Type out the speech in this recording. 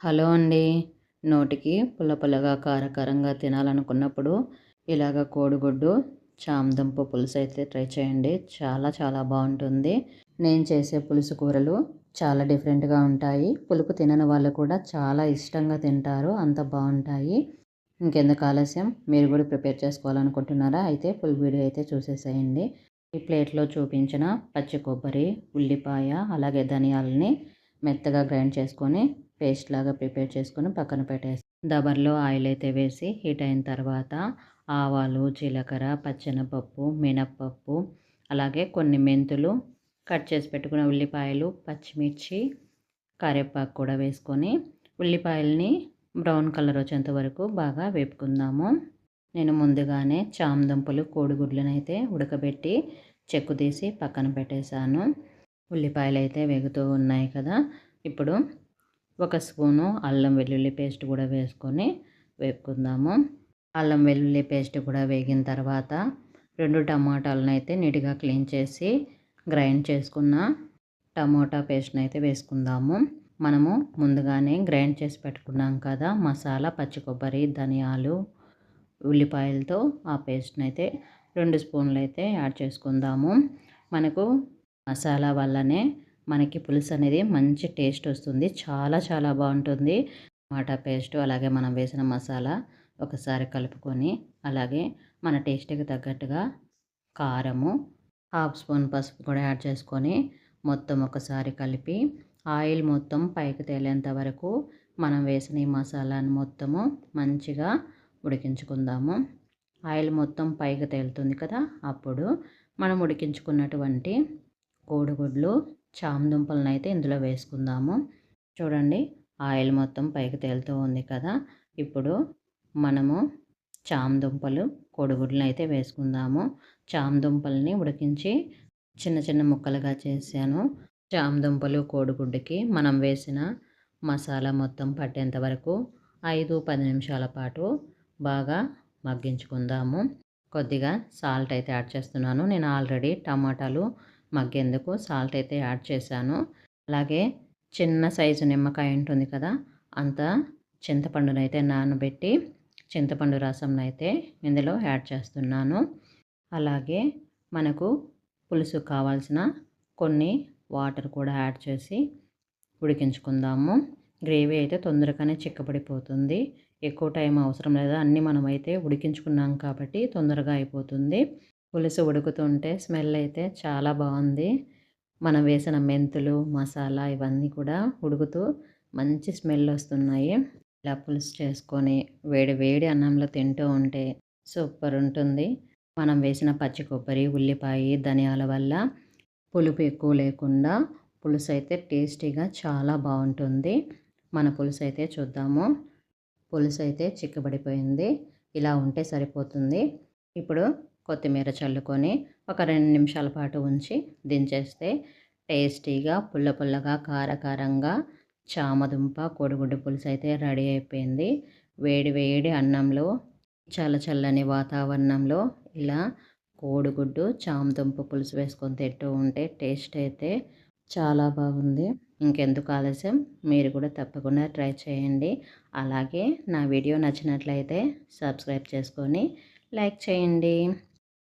Hello అండి. నోటికి పుల్ల పుల్లగా కారకారంగా తినాలనుకున్నప్పుడు ఇలాగ కోడిగుడ్డు చామదుంప పులుసు అయితే ట్రై చేయండి. చాలా చాలా బాగుంటుంది. నేను చేసే పులుసు కూరలు చాలా డిఫరెంట్గా ఉంటాయి. పులుపు తినని వాళ్ళు కూడా చాలా ఇష్టంగా తింటారు. అంత బాగుంటాయి. ఇంకెందుకు ఆలస్యం? మీరు కూడా ప్రిపేర్ చేసుకోవాలనుకుంటున్నారా? అయితే ఫుల్ వీడియో అయితే చూసేసేయండి. ఈ ప్లేట్లో చూపించిన పచ్చి కొబ్బరి ఉల్లిపాయ అలాగే ధనియాలని మెత్తగా గ్రైండ్ చేసుకొని పేస్ట్ లాగా ప్రిపేర్ చేసుకొని పక్కన పెట్టేసి దబర్లో ఆయిల్ అయితే వేసి హీట్ అయిన తర్వాత ఆవాలు జీలకర్ర పచ్చెనపప్పు మినప్పప్పు అలాగే కొన్ని మెంతులు కట్ చేసి పెట్టుకున్న ఉల్లిపాయలు పచ్చిమిర్చి కరివేపాకు కూడా వేసుకొని ఉల్లిపాయల్ని బ్రౌన్ కలర్ వచ్చేంత వరకు బాగా వేపుకుందాము. నేను ముందుగానే చామదుంపలు కోడిగుడ్లను అయితే ఉడకబెట్టి చెక్కు తీసి పక్కన పెట్టేశాను. ఉల్లిపాయలు అయితే వేగుతూ ఉన్నాయి కదా. ఇప్పుడు ఒక స్పూను అల్లం వెల్లుల్లి పేస్ట్ కూడా వేసుకొని వేపుకుందాము. అల్లం వెల్లుల్లి పేస్ట్ కూడా వేగిన తర్వాత రెండు టమాటాలను అయితే నీట్గా క్లీన్ చేసి గ్రైండ్ చేసుకున్న టమోటా పేస్ట్ని అయితే వేసుకుందాము. మనము ముందుగానే గ్రైండ్ చేసి పెట్టుకున్నాం కదా మసాలా పచ్చి కొబ్బరి ధనియాలు ఉల్లిపాయలతో ఆ పేస్ట్ని అయితే రెండు స్పూన్లు అయితే యాడ్ చేసుకుందాము. మనకు మసాలా వల్లనే మనకి పులుసు అనేది మంచి టేస్ట్ వస్తుంది. చాలా చాలా బాగుంటుంది. టమాటా పేస్ట్ అలాగే మనం వేసిన మసాలా ఒకసారి కలుపుకొని అలాగే మన టేస్ట్కి తగ్గట్టుగా కారము హాఫ్ స్పూన్ పసుపు కూడా యాడ్ చేసుకొని మొత్తం ఒకసారి కలిపి ఆయిల్ మొత్తం పైకి తేలేంత వరకు మనం వేసిన ఈ మసాలాను మొత్తము మంచిగా ఉడికించుకుందాము. ఆయిల్ మొత్తం పైకి తేలుతుంది కదా అప్పుడు మనం ఉడికించుకున్నటువంటి కోడిగుడ్లు చామదుంపలను అయితే ఇందులో వేసుకుందాము. చూడండి ఆయిల్ మొత్తం పైకి తేలుతూ ఉంది కదా. ఇప్పుడు మనము చామదుంపలు కోడిగుడ్లను అయితే వేసుకుందాము. చామదుంపల్ని ఉడికించి చిన్న చిన్న ముక్కలుగా చేశాను. చామదుంపలు కోడిగుడ్డుకి మనం వేసిన మసాలా మొత్తం పట్టేంత వరకు ఐదు పది నిమిషాల పాటు బాగా మగ్గించుకుందాము. కొద్దిగా సాల్ట్ అయితే యాడ్ చేస్తున్నాను. నేను ఆల్రెడీ టమాటాలు మగ్గేందుకు సాల్ట్ అయితే యాడ్ చేశాను. అలాగే చిన్న సైజు నిమ్మకాయ ఉంటుంది కదా అంత చింతపండును అయితే నానబెట్టి చింతపండు రసం అయితే ఇందులో యాడ్ చేస్తున్నాను. అలాగే మనకు పులుసు కావాల్సిన కొన్ని వాటర్ కూడా యాడ్ చేసి ఉడికించుకుందాము. గ్రేవీ అయితే తొందరగానే చిక్కబడిపోతుంది. ఎక్కువ టైం అవసరం లేదు అన్నీ మనమైతే ఉడికించుకున్నాం కాబట్టి తొందరగా అయిపోతుంది. పులుసు ఉడుకుతుంటే స్మెల్ అయితే చాలా బాగుంది. మనం వేసిన మెంతులు మసాలా ఇవన్నీ కూడా ఉడుకుతూ మంచి స్మెల్ వస్తున్నాయి. ఇలా పులుసు చేసుకొని వేడి వేడి అన్నంలో తింటూ ఉంటే సూపర్ ఉంటుంది. మనం వేసిన పచ్చి కొబ్బరి ఉల్లిపాయ ధనియాల వల్ల పులుపు ఎక్కువ లేకుండా పులుసు అయితే టేస్టీగా చాలా బాగుంటుంది. మన పులుసు అయితే చూద్దాము. పులుసు అయితే చిక్కబడిపోయింది. ఇలా ఉంటే సరిపోతుంది. ఇప్పుడు కొత్తిమీర చల్లుకొని ఒక రెండు నిమిషాల పాటు ఉంచి దించేస్తే టేస్టీగా పుల్ల పుల్లగా కారకారంగా చామదుంప కోడిగుడ్డు పులుసు అయితే రెడీ అయిపోయింది. వేడి వేడి అన్నంలో చల్ల చల్లని వాతావరణంలో ఇలా కోడిగుడ్డు చామదుంప పులుసు వేసుకొని తింటూ ఉంటే టేస్ట్ అయితే చాలా బాగుంది. ఇంకెందుకు ఆలస్యం? మీరు కూడా తప్పకుండా ట్రై చేయండి. అలాగే నా వీడియో నచ్చినట్లయితే సబ్స్క్రైబ్ చేసుకొని లైక్ చేయండి.